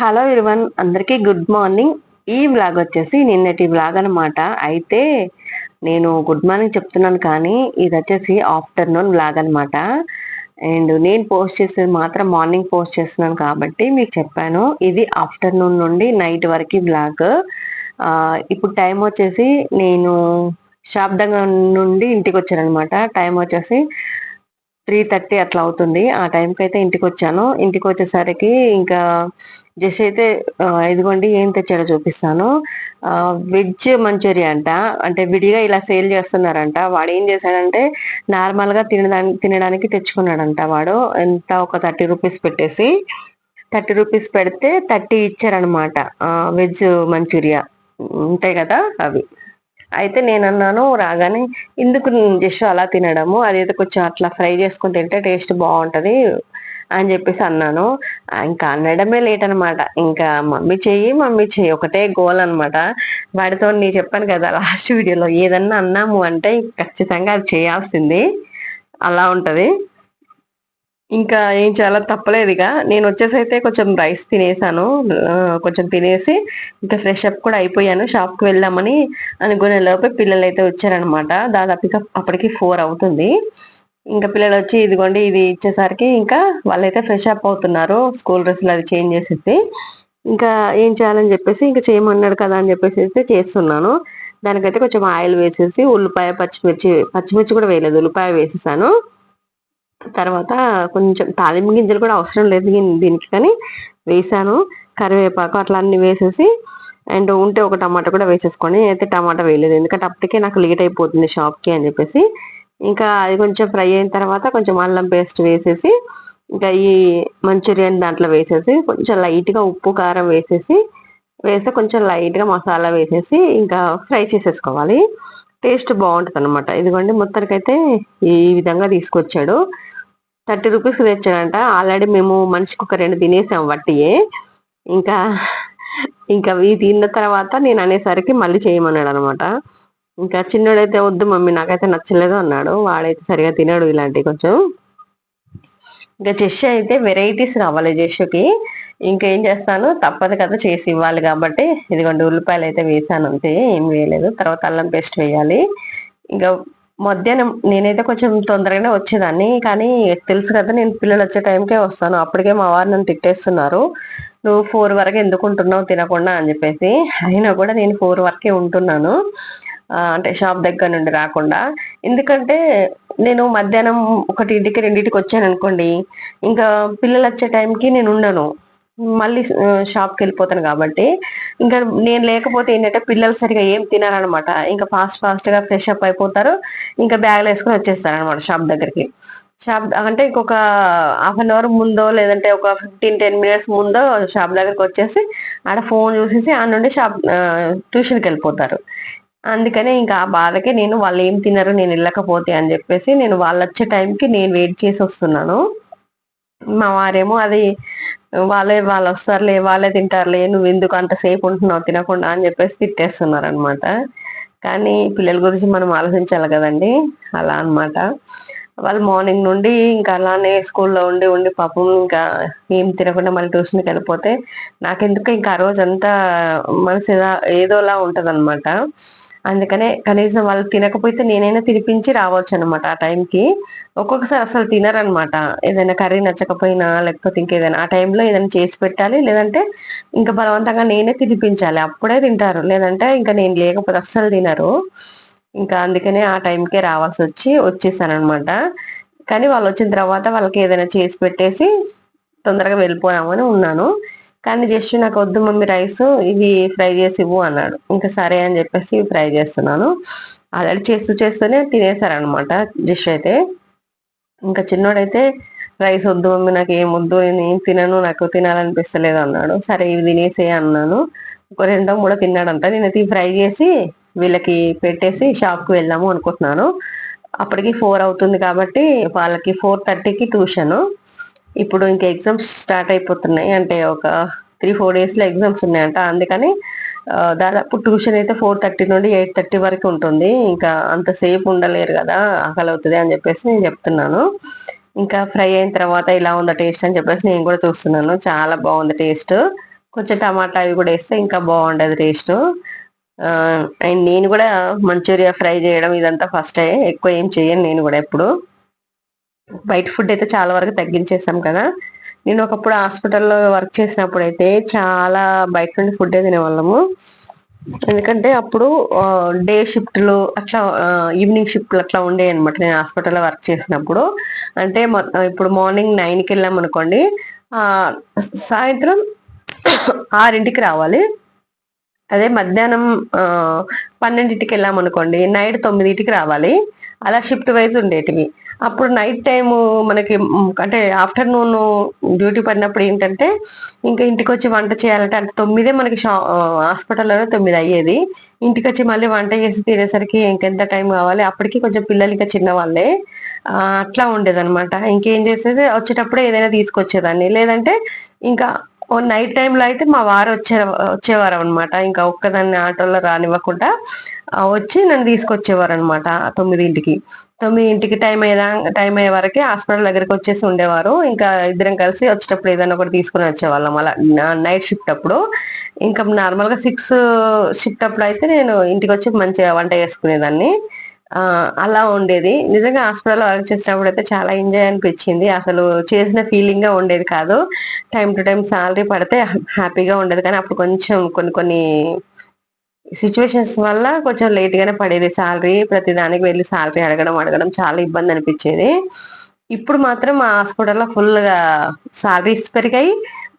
Hello ఇరువన్ అందరికీ good morning. ఈ blog వచ్చేసి నిన్నటి బ్లాగ్ అనమాట అయితే నేను గుడ్ మార్నింగ్ చెప్తున్నాను కానీ ఇది వచ్చేసి ఆఫ్టర్నూన్ బ్లాగ్ అనమాట అండ్ నేను పోస్ట్ చేసేది మాత్రం మార్నింగ్ పోస్ట్ చేస్తున్నాను కాబట్టి మీకు చెప్పాను. ఇది ఆఫ్టర్నూన్ నుండి నైట్ వరకు బ్లాగ్ ఇప్పుడు టైం వచ్చేసి నేను షాప్ దగ్గర నుండి ఇంటికి వచ్చాను అనమాట టైం వచ్చేసి త్రీ థర్టీ అట్లా అవుతుంది. ఆ టైంకి అయితే ఇంటికి వచ్చాను ఇంటికి వచ్చేసరికి ఇంకా జస్ట్ అయితే ఇదిగోండి ఏం తెచ్చాడో చూపిస్తాను. వెజ్ మంచూరియా అంట. అంటే విడిగా ఇలా సేల్ చేస్తున్నారంట. వాడు ఏం చేశాడంటే నార్మల్గా తినడానికి తినడానికి తెచ్చుకున్నాడంట వాడు. ఎంత ఒక థర్టీ రూపీస్ పెట్టేసి థర్టీ రూపీస్ పెడితే థర్టీ ఇచ్చారనమాట. Veg manchuria. ఉంటాయి కదా అవి. అయితే నేను అన్నాను రాగానే ఎందుకు జస్ట్ అలా తినడము? అదేదో కొంచెం అట్లా ఫ్రై చేసుకుని తింటే టేస్ట్ బాగుంటది అని చెప్పేసి అన్నాను. ఇంకా అనడమే లేట్ అనమాట ఇంకా మమ్మీ చెయ్యి మమ్మీ చెయ్యి. ఒకటే గోల్ అనమాట వాడితో నేను చెప్పాను కదా లాస్ట్ వీడియోలో ఏదన్నా అన్నాము అంటే ఖచ్చితంగా అది చేయాల్సింది. అలా ఉంటది. ఇంకా ఏం చేయాలో తప్పలేదు ఇక నేను వచ్చేసి అయితే కొంచెం రైస్ తినేసాను. కొంచెం తినేసి ఇంకా ఫ్రెష్ అప్ కూడా అయిపోయాను. షాప్కి వెళ్దామని అనుకునే లోపే పిల్లలు అయితే వచ్చారనమాట. దాదాపు అప్పటికి ఫోర్ అవుతుంది. ఇంకా పిల్లలు వచ్చి ఇదిగోండి ఇది ఇచ్చేసరికి ఇంకా వాళ్ళైతే ఫ్రెష్ అప్ అవుతున్నారు. స్కూల్ డ్రెస్లు అది చేంజ్ చేసేసి. ఇంకా ఏం చేయాలని చెప్పేసి ఇంకా చేయమన్నాడు కదా అని చెప్పేసి అయితే చేస్తున్నాను. దానికైతే కొంచెం ఆయిల్ వేసేసి ఉల్లిపాయ పచ్చిమిర్చి పచ్చిమిర్చి కూడా వేయలేదు. ఉల్లిపాయ వేసేసాను. తర్వాత కొంచెం తాలింపు గింజలు కూడా అవసరం లేదు దీనికి కానీ. వేసాను కరివేపాకు అట్లా అన్ని వేసేసి అండ్ ఉంటే ఒక టమాటా కూడా వేసేసుకొని అయితే టమాటా వేయలేదు. ఎందుకంటే అప్పటికే నాకు లేట్ అయిపోతుంది షాప్కి అని చెప్పేసి. ఇంకా అది కొంచెం ఫ్రై అయిన తర్వాత కొంచెం అల్లం పేస్ట్ వేసేసి ఇంకా ఈ మంచూరియన్ దాంట్లో వేసేసి కొంచెం లైట్గా ఉప్పు కారం వేసేసి వేస్తే కొంచెం లైట్గా మసాలా వేసేసి ఇంకా ఫ్రై చేసేసుకోవాలి. టేస్ట్ బాగుంటుంది అనమాట ఇదిగోండి మొత్తానికైతే ఈ విధంగా తీసుకొచ్చాడు. థర్టీ రూపీస్కి తెచ్చాడంట. ఆల్రెడీ మేము మనిషికి ఒక రెండు తినేసాం వట్టియే. ఇంకా ఇంకా ఇవి తిన్న తర్వాత నేను అనేసరికి మళ్ళీ చేయమన్నాడు అనమాట ఇంకా చిన్నోడైతే వద్దు మమ్మీ నాకైతే నచ్చలేదు అన్నాడు. వాడైతే సరిగా తినాడు ఇలాంటివి కొంచెం. ఇంకా జెష్ అయితే వెరైటీస్ కావాలి జెష్కి. ఇంకా ఏం చేస్తాను తప్పదు కదా చేసి ఇవ్వాలి కాబట్టి. ఇదిగోండి ఉల్లిపాయలు అయితే వేసాను అంతే ఏం వేయలేదు. తర్వాత అల్లం పేస్ట్ వేయాలి. ఇంకా మధ్యాహ్నం నేనైతే కొంచెం తొందరగానే వచ్చేదాన్ని కానీ తెలుసు కదా నేను పిల్లలు వచ్చే టైంకే వస్తాను. అప్పటికే మా వారు నన్ను తిట్టేస్తున్నారు. నువ్వు ఫోర్ వరకు ఎందుకు ఉంటున్నావు తినకుండా అని చెప్పేసి. అయినా కూడా నేను ఫోర్ వరకే ఉంటున్నాను. అంటే షాప్ దగ్గర నుండి రాకుండా. ఎందుకంటే నేను మధ్యాహ్నం ఒకటింటికి రెండింటికి వచ్చాను అనుకోండి ఇంకా పిల్లలు వచ్చే టైంకి నేను ఉండను. మళ్ళీ షాప్కి వెళ్ళిపోతాను కాబట్టి. ఇంకా నేను లేకపోతే ఏంటంటే పిల్లలు సరిగా ఏం తినాలన్నమాట. ఇంకా ఫాస్ట్ ఫాస్ట్గా ఫ్రెష్ అప్ అయిపోతారు. ఇంకా బ్యాగ్లు వేసుకొని వచ్చేస్తారు అనమాట షాప్ దగ్గరికి. షాప్ అంటే ఇంకొక హాఫ్ అన్ అవర్ ముందో లేదంటే ఒక ఫిఫ్టీన్ టెన్ మినిట్స్ ముందో షాప్ దగ్గరికి వచ్చేసి ఆడ ఫోన్ చూసేసి ఆ నుండి షాప్ ట్యూషన్కి వెళ్ళిపోతారు. అందుకనే ఇంకా ఆ బాధకే నేను వాళ్ళు ఏం తినరు నేను వెళ్ళకపోతే అని చెప్పేసి నేను వాళ్ళు వచ్చే టైంకి నేను వెయిట్ చేసి వస్తున్నాను. మా వారేమో అది వాళ్ళే వాళ్ళు వస్తారులే వాళ్ళే తింటారులే నువ్వు ఎందుకు అంతసేపు ఉంటున్నావు తినకుండా అని చెప్పేసి తిట్టేస్తున్నారు అనమాట కానీ పిల్లల గురించి మనం ఆలోచించాలి కదండి అలా అనమాట వాళ్ళు మార్నింగ్ నుండి ఇంకా అలానే స్కూల్లో ఉండి ఉండి పాపం ఇంకా ఏం తినకుండా మళ్ళీ ట్యూషన్కి వెళ్ళిపోతే నాకెందుకు ఇంకా ఆ రోజు అంతా మనసు ఏదోలా ఉంటుంది అనమాట అందుకనే కనీసం వాళ్ళు తినకపోతే నేనైనా తినిపించి రావచ్చు అనమాట ఆ టైంకి ఒక్కొక్కసారి అసలు తినరనమాట. ఏదైనా కర్రీ నచ్చకపోయినా లేకపోతే ఇంకేదైనా ఆ టైంలో ఏదైనా చేసి పెట్టాలి. లేదంటే ఇంకా బలవంతంగా నేనే తినిపించాలి. అప్పుడే తింటారు. లేదంటే ఇంకా నేను లేకపోతే అస్సలు తినరు. ఇంకా అందుకనే ఆ టైంకే రావాల్సి వచ్చి వచ్చేసాను అనమాట కానీ వాళ్ళు వచ్చిన తర్వాత వాళ్ళకి ఏదైనా చేసి పెట్టేసి తొందరగా వెళ్ళిపోయామని ఉన్నాను. కానీ జస్ట్ నాకు వద్దు మమ్మీ రైస్ ఇవి ఫ్రై చేసి ఇవ్వు అన్నాడు. ఇంకా సరే అని చెప్పేసి ఫ్రై చేస్తున్నాను. ఆల్రెడీ చేస్తూ చేస్తూనే తినేసారనమాట జస్ట్ అయితే. ఇంకా చిన్నోడైతే రైస్ వద్దు మమ్మీ నాకు ఏం వద్దు నేను ఏం తినను నాకు తినాలనిపిస్తలేదు అన్నాడు. సరే ఇవి తినేసే అన్నాను. ఒక రెండో మూడో తిన్నాడంట. నేను ఫ్రై చేసి వీళ్ళకి పెట్టేసి షాప్కి వెళ్దాము అనుకుంటున్నాను. అప్పటికి ఫోర్ అవుతుంది కాబట్టి వాళ్ళకి ఫోర్ థర్టీకి ట్యూషన్. ఇప్పుడు ఇంకా ఎగ్జామ్స్ స్టార్ట్ అయిపోతున్నాయి. అంటే ఒక త్రీ ఫోర్ డేస్లో ఎగ్జామ్స్ ఉన్నాయంట. అందుకని దాదాపు ట్యూషన్ అయితే ఫోర్ థర్టీ నుండి ఎయిట్ థర్టీ వరకు ఉంటుంది. ఇంకా అంతసేపు ఉండలేరు కదా ఆకలి అవుతుంది అని చెప్పేసి నేను చెప్తున్నాను. ఇంకా ఫ్రై అయిన తర్వాత ఇలా ఉందా టేస్ట్ అని చెప్పేసి నేను కూడా చూస్తున్నాను. చాలా బాగుంది టేస్ట్ కొంచెం టమాటా అవి కూడా వేస్తే ఇంకా బాగుండేది టేస్ట్ అండ్ నేను కూడా మంచూరియా ఫ్రై చేయడం ఇదంతా ఫస్ట్ ఎక్కువ ఏం చేయను నేను కూడా ఎప్పుడు. బయట ఫుడ్ అయితే చాలా వరకు తగ్గించేసాం కదా. నేను ఒకప్పుడు హాస్పిటల్లో వర్క్ చేసినప్పుడు అయితే చాలా బయట నుండి ఫుడ్ తినేవాళ్ళము. ఎందుకంటే అప్పుడు డే షిఫ్ట్లు అట్లా ఈవినింగ్ షిఫ్ట్లు అట్లా ఉండే అనమాట నేను హాస్పిటల్లో వర్క్ చేసినప్పుడు. అంటే ఇప్పుడు మార్నింగ్ నైన్కి వెళ్ళాం అనుకోండి సాయంత్రం ఆరింటికి రావాలి. అదే మధ్యాహ్నం పన్నెండింటికి వెళ్ళాం అనుకోండి నైట్ తొమ్మిదింటికి రావాలి. అలా షిఫ్ట్ వైజ్ ఉండేటివి. అప్పుడు నైట్ టైము మనకి అంటే ఆఫ్టర్నూన్ డ్యూటీ పడినప్పుడు ఏంటంటే ఇంకా ఇంటికి వచ్చి వంట చేయాలంటే అంటే తొమ్మిదే మనకి షా హాస్పిటల్లోనే తొమ్మిది అయ్యేది. ఇంటికి వచ్చి మళ్ళీ వంట చేసి తినేసరికి ఇంకెంత టైం కావాలి? అప్పటికి కొంచెం పిల్లలు ఇంకా చిన్నవాళ్ళే. అట్లా ఉండేదన్నమాట. ఇంకేం చేసేది? వచ్చేటప్పుడే ఏదైనా తీసుకొచ్చేదాన్ని. లేదంటే ఇంకా ఓ నైట్ టైంలో అయితే మా వారు వచ్చే వచ్చేవారు అనమాట ఇంకా ఒక్కదాన్ని ఆటోలో రానివ్వకుండా వచ్చి నన్ను తీసుకొచ్చేవారు అనమాట తొమ్మిదింటికి. తొమ్మిదింటికి టైం అయ్యేదా టైం అయ్యే వరకే హాస్పిటల్ దగ్గరికి వచ్చేసి ఉండేవారు. ఇంకా ఇద్దరం కలిసి వచ్చేటప్పుడు ఏదైనా ఒకటి తీసుకుని వచ్చేవాళ్ళం. అలా నైట్ షిఫ్ట్ అప్పుడు. ఇంకా నార్మల్గా సిక్స్ షిఫ్ట్ అప్పుడు అయితే నేను ఇంటికి వచ్చి మంచిగా వంట చేసుకునేదాన్ని. అలా ఉండేది. నిజంగా హాస్పిటల్లో వర్క్ చేసినప్పుడు అయితే చాలా ఎంజాయ్ అనిపించింది. అసలు చేసిన ఫీలింగ్గా ఉండేది కాదు. టైం టు టైం సాలరీ పడితే హ్యాపీగా ఉండేది. కానీ అప్పుడు కొంచెం కొన్ని కొన్ని సిచ్యువేషన్స్ వల్ల కొంచెం లేట్ గానే పడేది సాలరీ. ప్రతి దానికి వెళ్ళి సాలరీ అడగడం అడగడం చాలా ఇబ్బంది అనిపించేది. ఇప్పుడు మాత్రం మా హాస్పిటల్లో ఫుల్గా సాలరీస్ పెరిగాయి.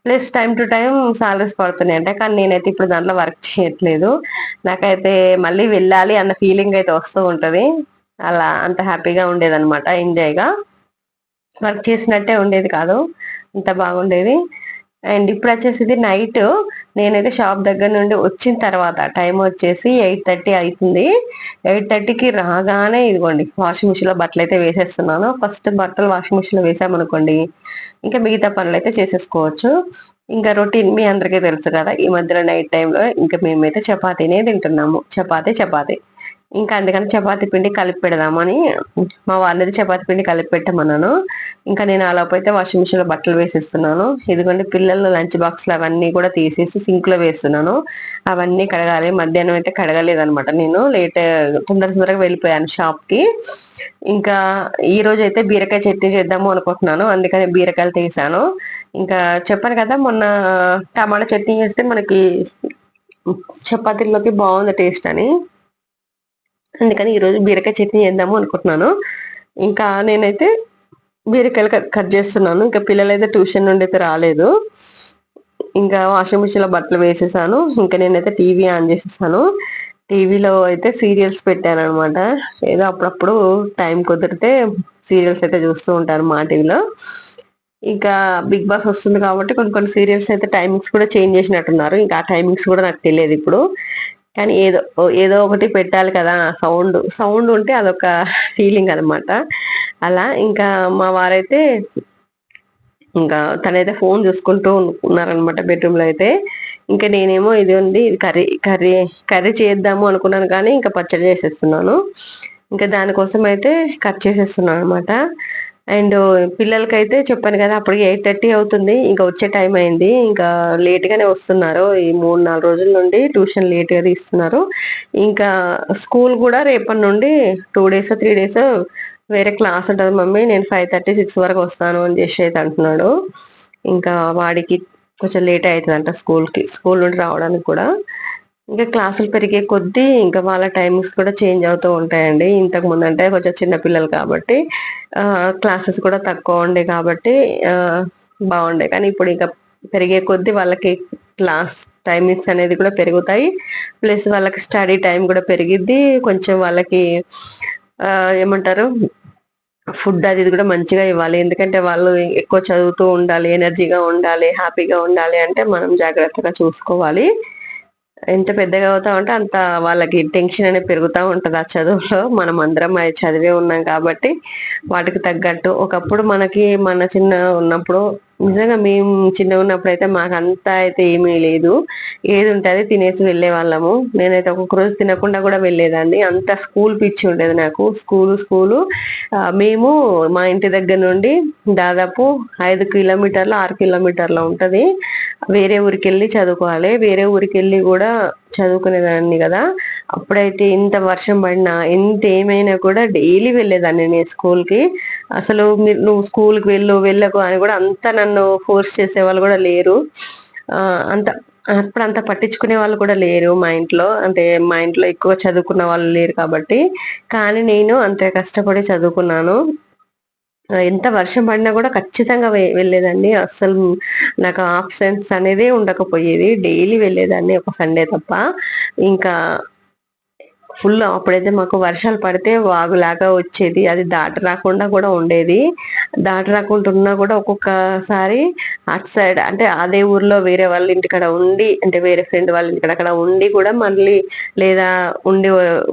Plus time to time salaries పడుతున్నాయి అంటే. కానీ నేనైతే ఇప్పుడు దాంట్లో వర్క్ చేయట్లేదు. నాకైతే మళ్ళీ వెళ్ళాలి అన్న ఫీలింగ్ అయితే వస్తూ ఉంటుంది. అలా అంత హ్యాపీగా ఉండేది అనమాట ఎంజాయ్గా. వర్క్ చేసినట్టే ఉండేది కాదు. అంత బాగుండేది. అండ్ ఇప్పుడు వచ్చేసి నైట్. నేనైతే షాప్ దగ్గర నుండి వచ్చిన తర్వాత టైం వచ్చేసి ఎయిట్ థర్టీ అవుతుంది ఎయిట్ థర్టీకి రాగానే ఇదిగోండి వాషింగ్ మిషన్లో బట్టలు అయితే వేసేస్తున్నాను. ఫస్ట్ బట్టలు వాషింగ్ మిషన్లో వేసామనుకోండి ఇంకా మిగతా పనులు అయితే చేసేసుకోవచ్చు. ఇంకా రొటీన్ మీ అందరికీ తెలుసు కదా ఈ మధ్యలో నైట్ టైంలో ఇంకా మేమైతే చపాతీనే తింటున్నాము. చపాతీ చపాతీ. ఇంకా అందుకని చపాతి పిండి కలిపి పెడదామని. మా వాళ్ళది చపాతి పిండి కలిపి పెట్టమన్నాను. ఇంకా నేను అలా వాషింగ్ మిషన్లో బట్టలు వేసిస్తున్నాను. ఇదిగోండి పిల్లలు లంచ్ బాక్స్లు అవన్నీ కూడా తీసేసి సింక్లో వేస్తున్నాను. అవన్నీ కడగాలి. మధ్యాహ్నం అయితే కడగలేదనమాట నేను. లేట్ తొందర తొందరగా వెళ్ళిపోయాను షాప్కి. ఇంకా ఈ రోజు అయితే బీరకాయ చట్నీ చేద్దాము అనుకుంటున్నాను. అందుకని బీరకాయలు తీసాను. ఇంకా చెప్పాను కదా మొన్న టమాటా చట్నీ చేస్తే మనకి చపాతీల్లోకి బాగుంది టేస్ట్ అని. అందుకని ఈరోజు బీరకాయ చట్నీ చేద్దాము అనుకుంటున్నాను. ఇంకా నేనైతే బీరకాయలు కట్ చేస్తున్నాను. ఇంకా పిల్లలు అయితే ట్యూషన్ నుండి అయితే రాలేదు. ఇంకా వాషింగ్ మిషన్లో బట్టలు వేసేసాను. ఇంకా నేనైతే టీవీ ఆన్ చేసేసాను. టీవీలో అయితే సీరియల్స్ పెట్టాను అనమాట ఏదో అప్పుడప్పుడు టైం కుదిరితే సీరియల్స్ అయితే చూస్తూ ఉంటాను మా టీవీలో. ఇంకా బిగ్ బాస్ వస్తుంది కాబట్టి కొన్ని కొన్ని సీరియల్స్ అయితే టైమింగ్స్ కూడా చేంజ్ చేసినట్టున్నారు. ఇంకా ఆ టైమింగ్స్ కూడా నాకు తెలియదు ఇప్పుడు. కానీ ఏదో ఏదో ఒకటి పెట్టాలి కదా సౌండ్. సౌండ్ ఉంటే అదొక ఫీలింగ్ అనమాట అలా ఇంకా మా వారైతే ఇంకా తనైతే ఫోన్ చూసుకుంటూ ఉన్నారనమాట బెడ్రూమ్లో అయితే. ఇంకా నేనేమో ఇది ఉంది కర్రీ కర్రీ కర్రీ చేద్దాము అనుకున్నాను కానీ ఇంకా పచ్చడి చేసేస్తున్నాను. ఇంకా దానికోసం అయితే కట్ చేసేస్తున్నాను అనమాట అండ్ పిల్లలకైతే చెప్పాను కదా అప్పటికి ఎయిట్ థర్టీ అవుతుంది. ఇంకా వచ్చే టైం అయింది. ఇంకా లేట్గానే వస్తున్నారు. ఈ మూడు నాలుగు రోజుల నుండి ట్యూషన్ లేట్గా తీస్తున్నారు. ఇంకా స్కూల్ కూడా రేపటి నుండి టూ డేస్ త్రీ డేస్ వేరే క్లాస్ ఉంటుంది. మమ్మీ నేను ఫైవ్ థర్టీ సిక్స్ వరకు వస్తాను అని చేసి అయితే అంటున్నాడు. ఇంకా వాడికి కొంచెం లేట్ అవుతుందంట స్కూల్కి స్కూల్ నుండి రావడానికి కూడా. ఇంకా క్లాసులు పెరిగే కొద్దీ ఇంకా వాళ్ళ టైమింగ్స్ కూడా చేంజ్ అవుతూ ఉంటాయండి. ఇంతకు ముందు అంటే కొంచెం చిన్న పిల్లలు కాబట్టి క్లాసెస్ కూడా తక్కువ ఉండే కాబట్టి బాగుండే. కానీ ఇప్పుడు ఇంకా పెరిగే కొద్దీ వాళ్ళకి క్లాస్ టైమింగ్స్ అనేది కూడా పెరుగుతాయి. ప్లస్ వాళ్ళకి స్టడీ టైం కూడా పెరిగిద్ది. కొంచెం వాళ్ళకి ఏమంటారు? ఫుడ్ అది కూడా మంచిగా ఇవ్వాలి. ఎందుకంటే వాళ్ళు ఎక్కువ చదువుతూ ఉండాలి ఎనర్జీగా ఉండాలి హ్యాపీగా ఉండాలి అంటే మనం జాగ్రత్తగా చూసుకోవాలి. ఎంత పెద్దగా అవుతా ఉంటే అంత వాళ్ళకి టెన్షన్ అనేది పెరుగుతూ ఉంటుంది ఆ చదువులో. మనం అందరం అది చదివే ఉన్నాం కాబట్టి వాటికి తగ్గట్టు. ఒకప్పుడు మనకి మన చిన్న ఉన్నప్పుడు నిజంగా మేము చిన్నగా ఉన్నప్పుడు అయితే మాకు అంతా అయితే ఏమీ లేదు. ఏది ఉంటుంది తినేసి వెళ్ళే వాళ్ళము. నేనైతే ఒక్కొక్క రోజు తినకుండా కూడా వెళ్ళేదాన్ని. అంత స్కూల్ పిచ్చి ఉండేది నాకు. School school. మేము మా ఇంటి దగ్గర నుండి దాదాపు ఐదు కిలోమీటర్లు ఆరు కిలోమీటర్లు ఉంటుంది. వేరే ఊరికి వెళ్ళి చదువుకోవాలి. వేరే ఊరికి వెళ్ళి కూడా చదువుకునేదాన్ని కదా. అప్పుడైతే ఇంత వర్షం పడినా ఎంత ఏమైనా కూడా డైలీ వెళ్ళేదాన్ని నేను స్కూల్కి. అసలు మీరు నువ్వు స్కూల్కి వెళ్ళు వెళ్ళకు అని కూడా అంత నన్ను ఫోర్స్ చేసే వాళ్ళు కూడా లేరు. అంత అప్పుడు అంత పట్టించుకునే వాళ్ళు కూడా లేరు మా ఇంట్లో. అంటే మా ఇంట్లో ఎక్కువ చదువుకున్న వాళ్ళు లేరు కాబట్టి. కానీ నేను అంతే కష్టపడి చదువుకున్నాను. ఎంత వర్షం పడినా కూడా ఖచ్చితంగా వెళ్ళేదాన్ని. అస్సలు నాకు ఆబ్సెన్స్ అనేది ఉండకపోయేది. డైలీ వెళ్ళేదాన్ని ఒక సండే తప్ప. ఇంకా ఫుల్ అప్పుడైతే మాకు వర్షాలు పడితే వాగులాగా వచ్చేది. అది దాట రాకుండా కూడా ఉండేది. దాట రాకుండా ఉన్నా కూడా ఒక్కొక్కసారి అటు సైడ్ అంటే అదే ఊర్లో వేరే వాళ్ళ ఇంటికాడ ఉండి అంటే వేరే ఫ్రెండ్ వాళ్ళ ఇంటికడ అక్కడ ఉండి కూడా మళ్ళీ లేదా ఉండి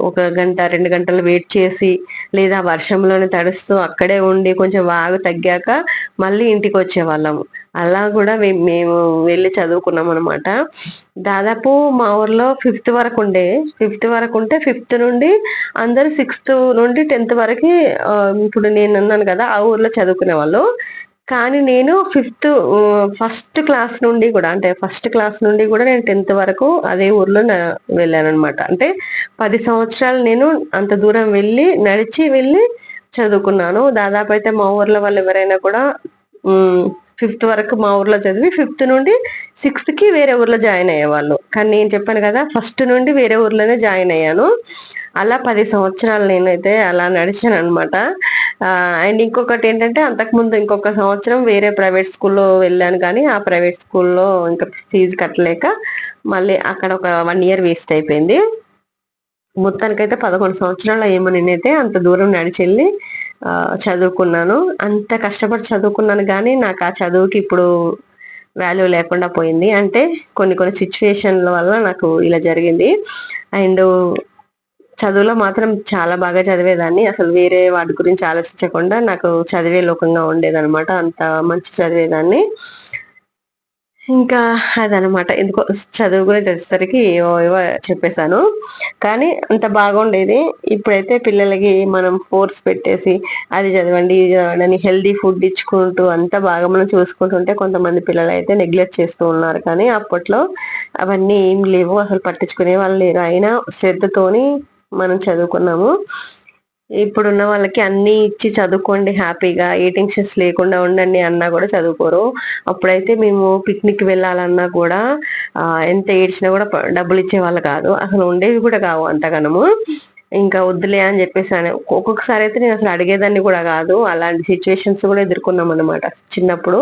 ఒక గంట రెండు గంటలు వెయిట్ చేసి లేదా వర్షంలోనే తడుస్తూ అక్కడే ఉండి కొంచెం వాగు తగ్గాక మళ్ళీ ఇంటికి వచ్చే వాళ్ళము అలా కూడా మేము వెళ్ళి చదువుకున్నాం అనమాట దాదాపు మా ఊర్లో ఫిఫ్త్ వరకు ఉండే ఫిఫ్త్ వరకు ఉంటే ఫిఫ్త్ నుండి అందరు సిక్స్త్ నుండి టెన్త్ వరకు ఇప్పుడు నేను అన్నాను కదా ఆ ఊర్లో చదువుకునే వాళ్ళు. కానీ నేను ఫిఫ్త్ ఫస్ట్ క్లాస్ నుండి కూడా అంటే ఫస్ట్ క్లాస్ నుండి కూడా నేను టెన్త్ వరకు అదే ఊర్లో వెళ్ళాను అనమాట అంటే పది సంవత్సరాలు నేను అంత దూరం వెళ్ళి నడిచి వెళ్ళి చదువుకున్నాను. దాదాపు అయితే మా ఊర్లో వాళ్ళు ఎవరైనా కూడా ఫిఫ్త్ వరకు మా ఊర్లో చదివి ఫిఫ్త్ నుండి సిక్స్త్కి వేరే ఊర్లో జాయిన్ అయ్యేవాళ్ళు. కానీ నేను చెప్పాను కదా ఫస్ట్ నుండి వేరే ఊర్లోనే జాయిన్ అయ్యాను. అలా పది సంవత్సరాలు నేనైతే అలా నడిచాను అనమాట అండ్ ఇంకొకటి ఏంటంటే అంతకుముందు ఇంకొక సంవత్సరం వేరే ప్రైవేట్ స్కూల్లో వెళ్ళాను కానీ ఆ ప్రైవేట్ స్కూల్లో ఇంకా ఫీజు కట్టలేక మళ్ళీ అక్కడ ఒక వన్ ఇయర్ వేస్ట్ అయిపోయింది. మొత్తానికైతే పదకొండు సంవత్సరాలు ఏమో నేనైతే అంత దూరం నడిచెళ్ళి చదువుకున్నాను. అంత కష్టపడి చదువుకున్నాను కానీ నాకు ఆ చదువుకి ఇప్పుడు వాల్యూ లేకుండా పోయింది. అంటే కొన్ని కొన్ని సిచ్యువేషన్ల వల్ల నాకు ఇలా జరిగింది. అండ్ చదువులో మాత్రం చాలా బాగా చదివేదాన్ని. అసలు వేరే వాటి గురించి ఆలోచించకుండా నాకు చదివే లోకంగా ఉండేదనమాట అంత మంచి చదివేదాన్ని. ఇంకా అదనమాట ఎందుకో చదువు గురించి వచ్చేసరికి ఏవో చెప్పేశాను. కానీ అంత బాగుండేది. ఇప్పుడైతే పిల్లలకి మనం ఫోర్స్ పెట్టేసి అది చదవండి ఇది చదవండి అని హెల్దీ ఫుడ్ ఇచ్చుకుంటూ అంత బాగా మనం చూసుకుంటుంటే కొంతమంది పిల్లలు అయితే నెగ్లెక్ట్ చేస్తూ ఉన్నారు. కానీ అప్పట్లో అవన్నీ ఏం లేవు. అసలు పట్టించుకునే వాళ్ళు లేరు. అయినా శ్రద్ధతోని మనం చదువుకున్నాము. ఇప్పుడున్న వాళ్ళకి అన్ని ఇచ్చి చదువుకోండి హ్యాపీగా. ఏ టెన్షన్స్ లేకుండా ఉండండి అన్నా కూడా చదువుకోరు. అప్పుడైతే మేము పిక్నిక్ వెళ్ళాలన్నా కూడా ఎంత ఏడ్చినా కూడా డబ్బులు ఇచ్చే వాళ్ళు కాదు. అసలు ఉండేవి కూడా కావు అంతగనము. ఇంకా వద్దులే అని చెప్పేసి అని ఒక్కొక్కసారి అయితే నేను అసలు అడిగేదాన్ని కూడా కాదు. అలాంటి సిచ్యువేషన్స్ కూడా ఎదుర్కొన్నాం అనమాట చిన్నప్పుడు.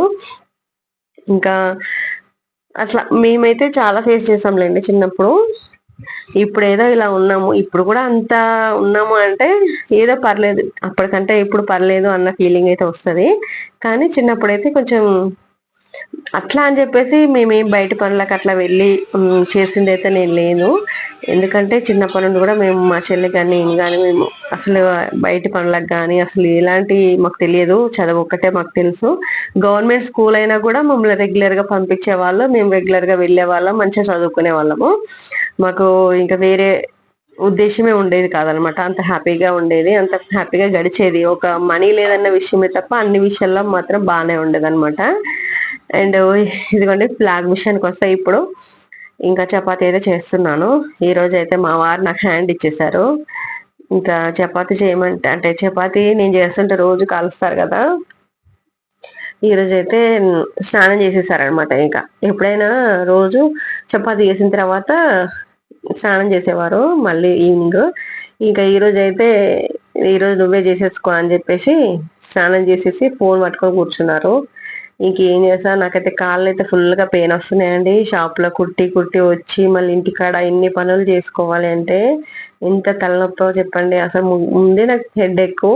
ఇంకా అట్లా మేమైతే చాలా ఫేస్ చేసాంలేండి చిన్నప్పుడు. ఇప్పుడు ఏదో ఇలా ఉన్నాము. ఇప్పుడు కూడా అంత ఉన్నాము అంటే ఏదో పర్లేదు. అప్పటికంటే ఇప్పుడు పర్లేదు అన్న ఫీలింగ్ అయితే వస్తుంది. కానీ చిన్నప్పుడైతే కొంచెం అట్లా అని చెప్పేసి మేమేం బయట పనులకు అట్లా వెళ్ళి చేసింది అయితే నేను లేను ఎందుకంటే చిన్నప్పటి నుండి కూడా మేము మా చెల్లి కానీ నేను కానీ మేము అసలు బయట పనులకు కానీ అసలు ఎలాంటి మాకు తెలియదు. చదువు ఒక్కటే మాకు తెలుసు. గవర్నమెంట్ స్కూల్ అయినా కూడా మమ్మల్ని రెగ్యులర్గా పంపించే వాళ్ళు మేము రెగ్యులర్గా వెళ్ళే వాళ్ళం మంచిగా చదువుకునే వాళ్ళము. మాకు ఇంకా వేరే ఉద్దేశమే ఉండేది కాదనమాట. అంత హ్యాపీగా ఉండేది అంత హ్యాపీగా గడిచేది. ఒక మనీ లేదన్న విషయమే తప్ప అన్ని విషయాల్లో మాత్రం బాగానే ఉండేది అనమాట అండ్ ఇదిగోండి ఫ్లాగ్ మిషన్కి వస్తే ఇప్పుడు ఇంకా చపాతి అయితే చేస్తున్నాను. ఈరోజు అయితే మా వారు నాకు హ్యాండ్ ఇచ్చేసారు. ఇంకా చపాతి చేయమంటే అంటే చపాతి నేను చేస్తుంటే రోజు కాలుస్తారు కదా. ఈరోజు అయితే స్నానం చేసేసారనమాట ఇంకా. ఎప్పుడైనా రోజు చపాతి చేసిన తర్వాత స్నానం చేసేవారు మళ్ళీ ఈవినింగ్. ఇంకా ఈరోజు అయితే ఈరోజు నువ్వే చేసేసుకో అని చెప్పేసి స్నానం చేసేసి ఫోన్ పట్టుకొని కూర్చున్నారు. ఇంకేం చేసా నాకైతే కాళ్ళు అయితే ఫుల్గా పెయిన్ వస్తున్నాయండి. షాప్లో కుట్టి కుట్టి వచ్చి మళ్ళీ ఇంటికాడ ఎన్ని పనులు చేసుకోవాలి అంటే ఎంత తలనొప్పో చెప్పండి. అసలు ముందే నాకు హెడ్ ఎక్కువ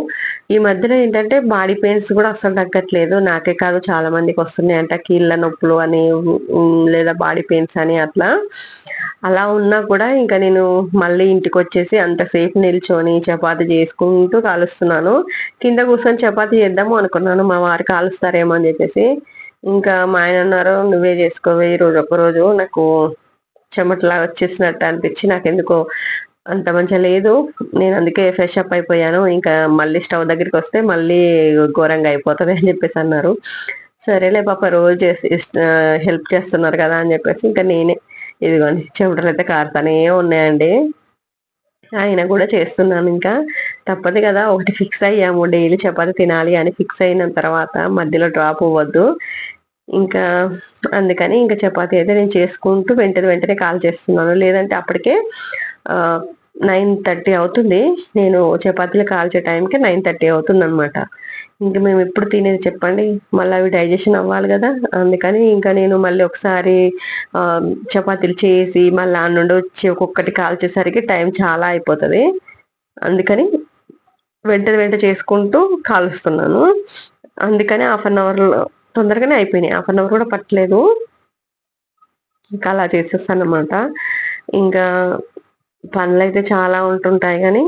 ఈ మధ్యలో ఏంటంటే బాడీ పెయిన్స్ కూడా అసలు తగ్గట్లేదు. నాకే కాదు చాలా మందికి వస్తున్నాయి అంట కీళ్ళ నొప్పులు అని లేదా బాడీ పెయిన్స్ అని అట్లా. అలా ఉన్నా కూడా ఇంకా నేను మళ్ళీ ఇంటికి వచ్చేసి అంతసేపు నిల్చొని చపాతి చేసుకుంటూ కాలుస్తున్నాను. కింద కూర్చొని చపాతి చేద్దాము అనుకున్నాను. మా వారు కాలుస్తారేమో అని చెప్పేసి. ఇంకా మా ఆయన అన్నారు నువ్వే చేసుకోవే ఈ రోజు రోజు. నాకు చెమటలాగా వచ్చేసినట్టు అనిపించి నాకు ఎందుకో అంత మంచిగా లేదు. నేను అందుకే ఫ్రెష్ అప్ అయిపోయాను. ఇంకా మళ్ళీ స్టవ్ దగ్గరికి వస్తే మళ్ళీ ఘోరంగా అయిపోతుంది అని చెప్పేసి అన్నారు. సరేలే పాప రోజు చేసి హెల్ప్ చేస్తున్నారు కదా అని చెప్పేసి ఇంకా నేనే ఇదిగోండి చెమటలు అయితే కారుతానే ఉన్నాయండి. ఆయన కూడా చేస్తున్నాను ఇంకా. తప్పదు కదా ఒకటి ఫిక్స్ అయ్యాము డైలీ చపాతి తినాలి అని ఫిక్స్ అయిన తర్వాత మధ్యలో డ్రాప్ అవ్వద్దు. ఇంకా అందుకని ఇంకా చపాతి అయితే నేను చేసుకుంటూ వెంటనే వెంటనే కాల్ చేస్తున్నాను. లేదంటే అప్పటికే నైన్ థర్టీ అవుతుంది. నేను చపాతీలు కాల్చే టైంకి నైన్ థర్టీ అవుతుంది అనమాట ఇంకా మేము ఎప్పుడు తినేది చెప్పండి. మళ్ళీ అవి డైజెషన్ అవ్వాలి కదా. అందుకని ఇంకా నేను మళ్ళీ ఒకసారి చపాతీలు చేసి మళ్ళీ ఆ నుండి వచ్చి ఒక్కొక్కటి కాల్చేసరికి టైం చాలా అయిపోతుంది. అందుకని వెంట వెంట చేసుకుంటూ కాలుస్తున్నాను. అందుకని హాఫ్ అన్ అవర్లో తొందరగానే అయిపోయినాయి. హాఫ్ అన్ అవర్ కూడా పట్టలేదు. ఇంకా అలా చేసేస్తాను అనమాట ఇంకా పనులు అయితే చాలా ఉంటుంటాయి కానీ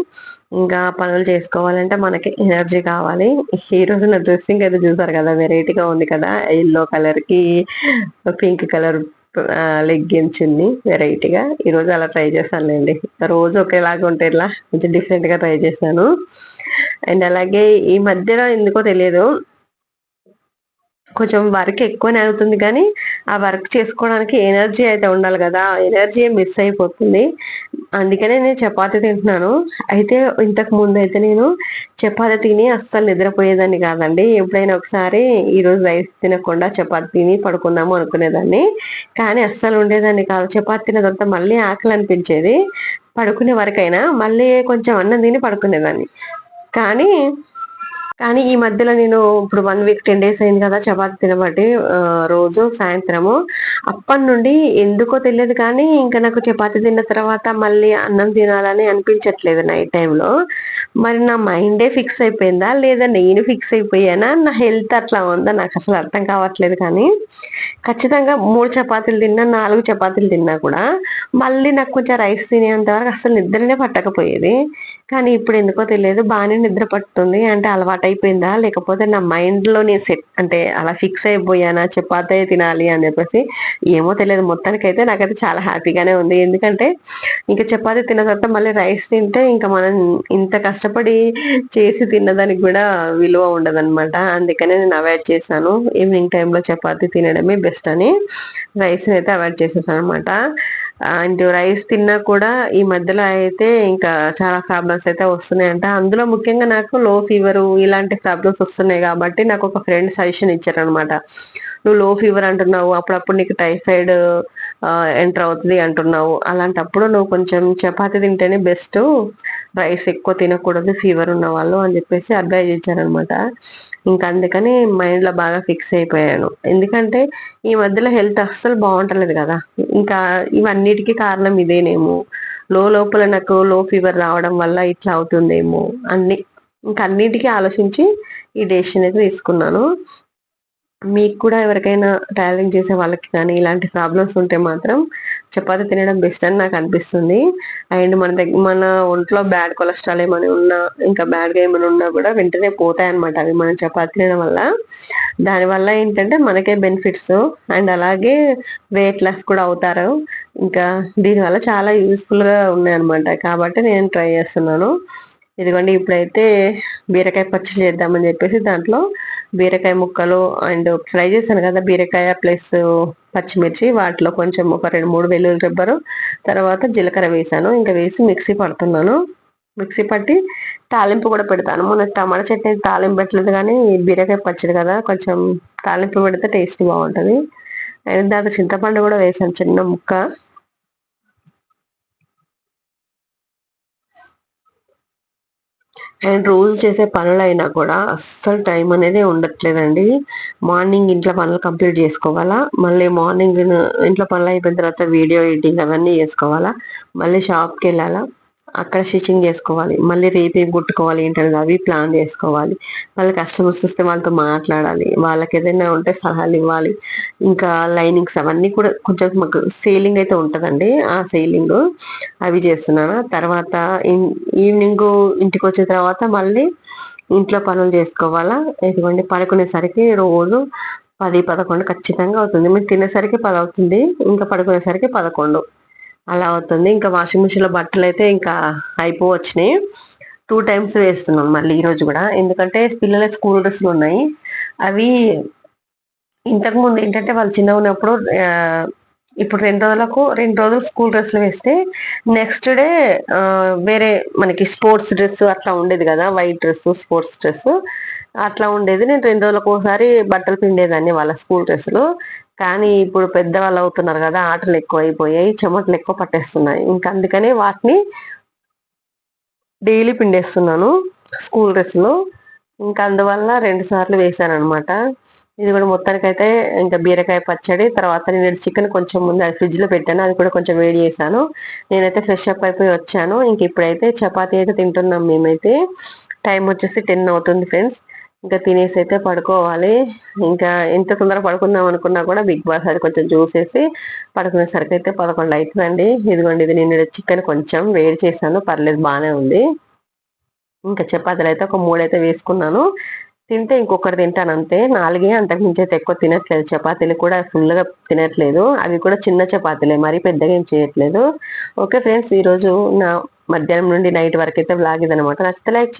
ఇంకా పనులు చేసుకోవాలంటే మనకి ఎనర్జీ కావాలి. ఈ రోజు నా డ్రెస్సింగ్ అయితే చూసారు కదా వెరైటీగా ఉంది కదా. ఎల్లో కలర్కి పింక్ కలర్ లెగ్గించింది ఉంది వెరైటీగా. ఈరోజు అలా ట్రై చేశానులేండి. రోజు ఒకేలాగా ఉంటే ఇలా కొంచెం డిఫరెంట్గా ట్రై చేశాను. అండ్ అలాగే ఈ మధ్యలో ఎందుకో తెలియదు. కొంచెం వర్క్ ఎక్కువనే అవుతుంది కానీ ఆ వర్క్ చేసుకోవడానికి ఎనర్జీ అయితే ఉండాలి కదా. ఎనర్జీ మిస్ అయిపోతుంది. అందుకనే నేను చపాతి తింటున్నాను. అయితే ఇంతకు ముందు అయితే నేను చపాతి తిని అస్సలు నిద్రపోయేదాన్ని కాదండి. ఎప్పుడైనా ఒకసారి ఈరోజు రైస్ తినకుండా చపాతి తిని పడుకుందాము అనుకునేదాన్ని. కానీ అస్సలు ఉండేదాన్ని కాదు. చపాతి తినదంతా మళ్ళీ ఆకలి అనిపించేది. పడుకునే వరకైనా మళ్ళీ కొంచెం అన్నం తిని పడుకునేదాన్ని. కానీ కానీ ఈ మధ్యలో నేను ఇప్పుడు వన్ వీక్ టెన్ డేస్ అయింది కదా చపాతి తినబట్టి రోజు సాయంత్రము. అప్పటి నుండి ఎందుకో తెలియదు కానీ ఇంకా నాకు చపాతి తిన్న తర్వాత మళ్ళీ అన్నం తినాలని అనిపించట్లేదు నైట్ టైంలో మరి నా మైండే ఫిక్స్ అయిపోయిందా? లేదా నేను ఫిక్స్ అయిపోయానా? నా హెల్త్ అట్లా ఉందా? నాకు అసలు అర్థం కావట్లేదు కానీ ఖచ్చితంగా మూడు చపాతీలు తిన్నా నాలుగు చపాతీలు తిన్నా కూడా మళ్ళీ నాకు కొంచెం రైస్ తినేంత వరకు అసలు నిద్రనే పట్టకపోయేది. కానీ ఇప్పుడు ఎందుకో తెలియదు బాగానే నిద్ర పట్టుతుంది అంటే అలవాటు అయిపోయిందా? లేకపోతే నా మైండ్లో నేను సెట్ అంటే అలా ఫిక్స్ అయిపోయానా? చపాతే తినాలి అని చెప్పేసి ఏమో తెలియదు. మొత్తానికి అయితే నాకైతే చాలా హ్యాపీగానే ఉంది. ఎందుకంటే ఇంకా చపాతి తిన్న తర్వాత మళ్ళీ రైస్ తింటే ఇంకా మనం ఇంత కష్టపడి చేసి తిన్నదానికి కూడా విలువ ఉండదన్నమాట. అందుకనే నేను అవాయిడ్ చేశాను. ఈవినింగ్ టైంలో చపాతి తినడమే బెస్ట్ అని రైస్ అయితే అవాయిడ్ చేసేసాను అనమాట అండ్ రైస్ తిన్నా కూడా ఈ మధ్యలో అయితే ఇంకా చాలా ప్రాబ్లమ్స్ అయితే వస్తున్నాయంట. అందులో ముఖ్యంగా నాకు లో ఫీవర్ ఇలాంటి ప్రాబ్లమ్స్ వస్తున్నాయి కాబట్టి నాకు ఒక ఫ్రెండ్ సజెషన్ ఇచ్చారనమాట నువ్వు లో ఫీవర్ అంటున్నావు అప్పుడప్పుడు నీకు టైఫాయిడ్ ఎంటర్ అవుతుంది అంటున్నావు. అలాంటప్పుడు నువ్వు కొంచెం చపాతి తింటేనే బెస్ట్ రైస్ ఎక్కువ తినకూడదు ఫీవర్ ఉన్న వాళ్ళు అని చెప్పేసి అడ్వైజ్ ఇచ్చారనమాట ఇంకా అందుకని మైండ్లో బాగా ఫిక్స్ అయిపోయాను. ఎందుకంటే ఈ మధ్యలో హెల్త్ అస్సలు బాగుంటలేదు కదా. ఇంకా ఇవన్నిటికీ కారణం ఇదేనేమో. లో లోపల నాకు లో ఫీవర్ రావడం వల్ల ఇట్లా అవుతుందేమో అన్ని ఇంకా అన్నిటికీ ఆలోచించి ఈ డెసిషన్ అయితే తీసుకున్నాను. మీకు కూడా ఎవరికైనా ట్రావెలింగ్ చేసే వాళ్ళకి కానీ ఇలాంటి ప్రాబ్లమ్స్ ఉంటే మాత్రం చపాతి తినడం బెస్ట్ అని నాకు అనిపిస్తుంది. అండ్ మన దగ్గర మన ఒంట్లో బ్యాడ్ కొలెస్ట్రాల్ ఏమైనా ఉన్నా ఇంకా బ్యాడ్గా ఏమైనా ఉన్నా కూడా వెంటనే పోతాయి అనమాట అవి. మనం చపాతి తినడం వల్ల. దానివల్ల ఏంటంటే మనకే బెనిఫిట్స్. అండ్ అలాగే వెయిట్ లాస్ కూడా అవుతారు. ఇంకా దీనివల్ల చాలా యూస్ఫుల్గా ఉన్నాయి అనమాట కాబట్టి నేను ట్రై చేస్తున్నాను. ఇదిగోండి ఇప్పుడైతే బీరకాయ పచ్చడి చేద్దామని చెప్పేసి దాంట్లో బీరకాయ ముక్కలు అండ్ ఫ్రై చేశాను కదా బీరకాయ ప్లస్ పచ్చిమిర్చి వాటిలో కొంచెం ఒక రెండు మూడు వెల్లుల్లి రెబ్బరు తర్వాత జీలకర్ర వేసాను ఇంకా వేసి మిక్సీ పడుతున్నాను. మిక్సీ పట్టి తాలింపు కూడా పెడతాను. మొన్న టమాటా చట్నీ తాలింపు పెట్టలేదు కానీ బీరకాయ పచ్చడి కదా కొంచెం తాలింపు పెడితే టేస్ట్ బాగుంటుంది. అండ్ దాంట్లో చింతపండు కూడా వేసాను చిన్న ముక్క. అండ్ రోజు చేసే పనులైనా కూడా అస్సలు టైం అనేది ఉండట్లేదండి. మార్నింగ్ ఇంట్లో పనులు కంప్లీట్ చేసుకోవాలా మళ్ళీ మార్నింగ్ ఇంట్లో పనులు అయిపోయిన తర్వాత వీడియో ఎడిటింగ్ అవన్నీ చేసుకోవాలా మళ్ళీ షాప్కి వెళ్ళాలా అక్కడ స్టిచ్చింగ్ చేసుకోవాలి. మళ్ళీ రేపు ఏం కుట్టుకోవాలి ఏంటనేది అవి ప్లాన్ చేసుకోవాలి. వాళ్ళ కస్టమర్స్ వస్తే వాళ్ళతో మాట్లాడాలి. వాళ్ళకి ఏదైనా ఉంటే సలహాలు ఇవ్వాలి. ఇంకా లైనింగ్స్ అవన్నీ కూడా కొంచెం మాకు సేలింగ్ అయితే ఉంటుందండి. ఆ సేలింగ్ అవి చేస్తున్నాను. తర్వాత ఈవినింగ్ ఇంటికి వచ్చిన తర్వాత మళ్ళీ ఇంట్లో పనులు చేసుకోవాలా? ఇదిగోండి పడుకునేసరికి రోజు పది పదకొండు ఖచ్చితంగా అవుతుంది. మీరు తినేసరికి పది అవుతుంది. ఇంకా పడుకునేసరికి పదకొండు. అలా అవుతుంది. ఇంకా వాషింగ్ మిషన్లో బట్టలు అయితే ఇంకా అయిపోవచ్చినాయి. టూ టైమ్స్ వేస్తున్నాం మళ్ళీ ఈరోజు కూడా. ఎందుకంటే పిల్లల స్కూల్ డ్రెస్సులు ఉన్నాయి. అవి ఇంతకు ముందు ఏంటంటే వాళ్ళు చిన్నగా ఉన్నప్పుడు ఇప్పుడు రెండు రోజులకు రెండు రోజులు స్కూల్ డ్రెస్లు వేస్తే నెక్స్ట్ డే వేరే మనకి స్పోర్ట్స్ డ్రెస్ అట్లా ఉండేది కదా వైట్ డ్రెస్ స్పోర్ట్స్ డ్రెస్ అట్లా ఉండేది. నేను రెండు రోజులకు ఒకసారి బట్టలు పిండేదాన్ని వాళ్ళ స్కూల్ డ్రెస్సులు కానీ ఇప్పుడు పెద్దవాళ్ళు అవుతున్నారు కదా ఆటలు ఎక్కువ అయిపోయాయి చెమటలు ఎక్కువ పట్టేస్తున్నాయి. ఇంకా అందుకనే వాటిని డైలీ పిండేస్తున్నాను స్కూల్ డ్రెస్సులు ఇంకా అందువల్ల రెండు సార్లు వేశాను అనమాట ఇది కూడా మొత్తానికి అయితే ఇంకా బీరకాయ పచ్చడి తర్వాత నేను చికెన్ కొంచెం ముందు అది ఫ్రిడ్జ్లో పెట్టాను అది కూడా కొంచెం వేడి చేశాను. నేనైతే ఫ్రెష్ అప్ అయిపోయి వచ్చాను. ఇంక ఇప్పుడైతే చపాతీ అయితే తింటున్నాం మేమైతే. టైం వచ్చేసి టెన్ అవుతుంది ఫ్రెండ్స్. ఇంకా తినేసి అయితే పడుకోవాలి. ఇంకా ఎంత తొందర పడుకుందాం అనుకున్నా కూడా బిగ్ బాస్ అది కొంచెం చూసేసి పడుకునేసరికి అయితే పదకొండు అవుతుందండి ఇదిగోండి ఇది నేను చికెన్ కొంచెం వేడి చేశాను. పర్లేదు బాగానే ఉంది. ఇంకా చపాతీలు అయితే ఒక మూడైతే వేసుకున్నాను. తింటే ఇంకొకటి తింటాను అంతే నాలుగే అంతకు మించి అయితే ఎక్కువ తినట్లేదు. చపాతీలు కూడా ఫుల్గా తినట్లేదు. అవి కూడా చిన్న చపాతీలే. మరీ పెద్దగా ఏం చేయట్లేదు. ఓకే ఫ్రెండ్స్ ఈ రోజు నా మధ్యాహ్నం నుండి నైట్ వరకు అయితే బ్లాగ్ ఇదనమాట నచ్చితే లైక్